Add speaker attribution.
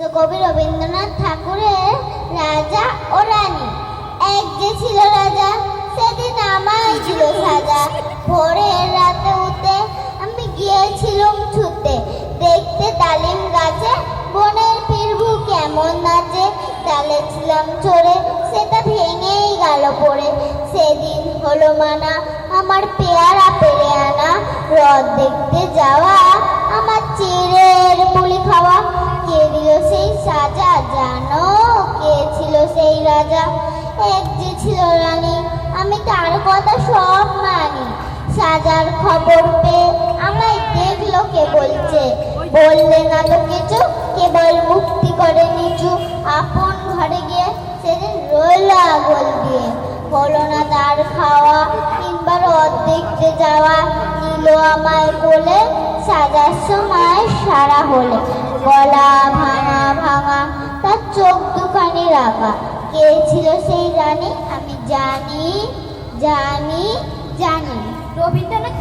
Speaker 1: কবি রবীন্দ্রনাথ ঠাকুরের রাজা ও রানী। এক যে ছিল রাজা, সেদিন আমার ছিল সাজা। ভোরের রাতে উঠে আমি গিয়েছিলাম ছুটে। দেখতে ডালিম গাছে বনের ফিরবু কেমন নাচে। ডালে ছিলাম চড়ে, সেটা ভেঙেই গেল পড়ে। সেদিন হলো মানা, আমার পেয়ারা পেরে আনা। রথ দেখতে যাওয়া রাজা, এক যে ছিল রানী, আমি তার কথা সব মানি। সাজার খবর পেয়ে আমায় দেখল কে বলছে। বললে না তো কিছু, কেবল মুক্তি করে নিচু আপন ঘরে গিয়ে সেদিন রইল আগল দিয়ে। হলো না তার খাওয়া রথ দেখতে যাওয়া নিল আমায় বলে, সাজার সময় সারা হলে। গলা ভাঙা ভাঙা, তার চোখ দুখানি রাখা কে ছিল সেই রানী আমি জানি জানি জানি।
Speaker 2: রবীন্দ্রনাথ